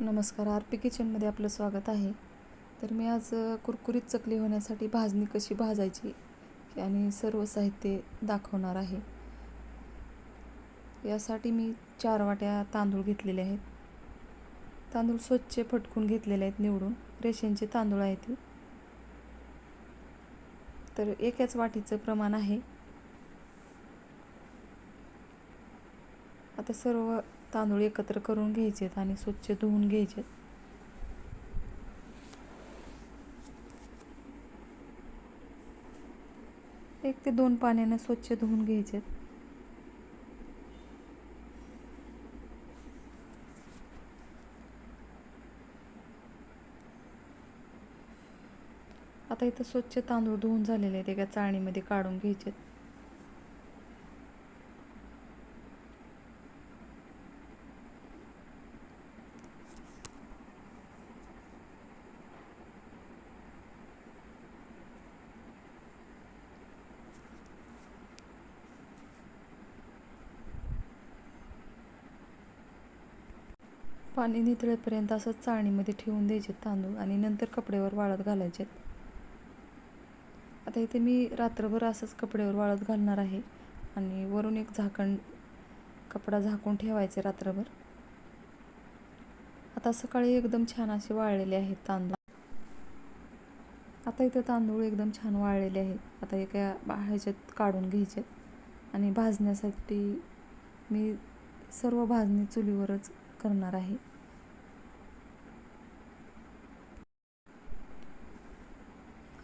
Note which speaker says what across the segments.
Speaker 1: नमस्कार R P किचनमध्ये आपलं स्वागत आहे. तर मी आज कुरकुरीत चकली होण्यासाठी भाजणी कशी भाजायची आणि सर्व साहित्य दाखवणार आहे. यासाठी मी चार वाट्या तांदूळ घेतलेले आहेत. तांदूळ स्वच्छ फटकून घेतलेले आहेत निवडून. रेशनचे तांदूळ आहेत तर एकाच वाटीचं प्रमाण आहे. आता सर्व तांदूळ एकत्र करून घ्यायचेत आणि स्वच्छ धुवून घ्यायचेत. एक ते दोन पाण्याने स्वच्छ धुवून घ्यायचेत. आता इथं स्वच्छ तांदूळ धुवून झालेले आहेत. एका चाळणीमध्ये काढून घ्यायचेत. पाणी नितळेपर्यंत असंच चाळणीमध्ये ठेवून द्यायचे तांदूळ आणि नंतर कपड्यावर वाळत घालायचे. आता इथे मी रात्रभर असंच कपड्यावर वाळत घालणार आहे आणि वरून एक झाकण कपडा झाकून ठेवायचे रात्रभर. आता सकाळी एकदम छान असे वाळलेले आहेत तांदूळ. आता इथे तांदूळ एकदम छान वाळलेले आहेत. आता एका ह्याच्यात काढून घ्यायचे आणि भाजण्यासाठी मी सर्व भाजणी चुलीवरच करणार आहे.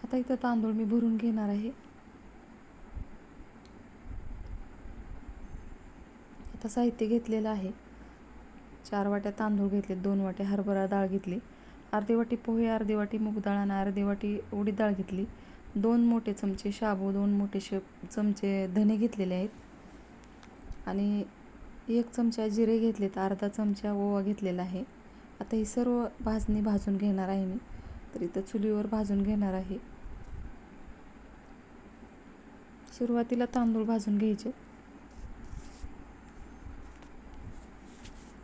Speaker 1: आता इथं तांदूळ मी भरून घेणार आहे. आता साहित्य घेतलेलं आहे. चार वाट्या तांदूळ घेतले दोन वाट्या हरभरा डाळ घेतली अर्धी वाटी पोहे अर्धी वाटी मूग डाळ आणि अर्धी वाटी उडीद डाळ घेतली. दोन मोठे चमचे शाबू दोन मोठे शे चमचे धने घेतलेले आहेत. आणि एक चमचा जिरे घेतलेत अर्धा चमचा ओवा घेतलेला आहे. आता ही सर्व भाजणी भाजून घेणार आहे मी. तर इथं चुलीवर भाजून घेणार आहे. सुरुवातीला तांदूळ भाजून घ्यायचे.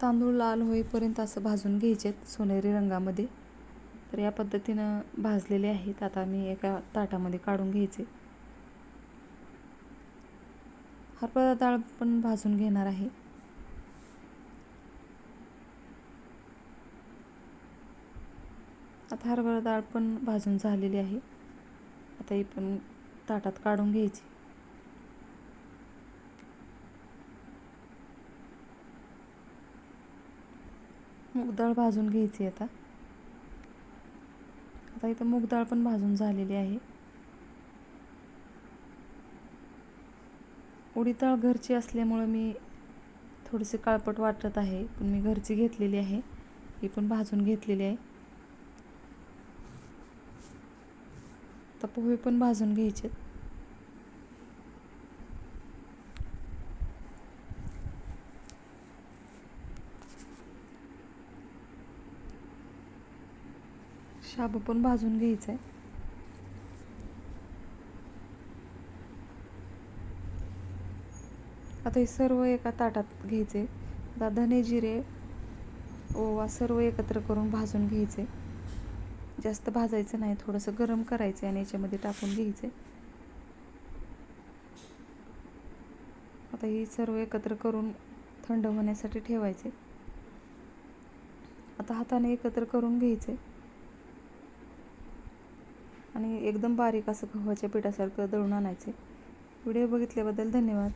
Speaker 1: तांदूळ लाल होईपर्यंत असं भाजून घ्यायचेत सोनेरी रंगामध्ये. तर या पद्धतीनं भाजलेले आहेत. आता मी एका ताटामध्ये काढून घ्यायचे. हरभरा डाळ पण भाजून घेणार आहे. आता हरभरा डाळ पण भाजून झालेली आहे. आता ही पण ताटात काढून घ्यायची. मूग डाळ भाजून घ्यायची आता. आता इथं मूग डाळ पण भाजून झालेली आहे. उडीद डाळ घरची असल्यामुळं मी थोडीशी काळपट वाटत आहे पण मी घरची घेतलेली आहे. ही पण भाजून घेतलेली आहे. आता पोहे पण भाजून घ्यायचे. शाबू पण भाजून घ्यायचं आहे आता हे सर्व एका ताटात घ्यायचे. आता धने जिरे ओवा सर्व एकत्र करून भाजून घ्यायचे. जास्त भाजायचं नाही थोडंसं गरम करायचं आणि याच्यामध्ये टाकून घ्यायचे. आता ही सर्व एकत्र करून थंड होण्यासाठी ठेवायचे. आता हाताने एकत्र करून घ्यायचे. आणि एकदम बारीक असं गव्हाच्या पिठासारखं दळून आणायचे. व्हिडिओ बघितल्याबद्दल धन्यवाद.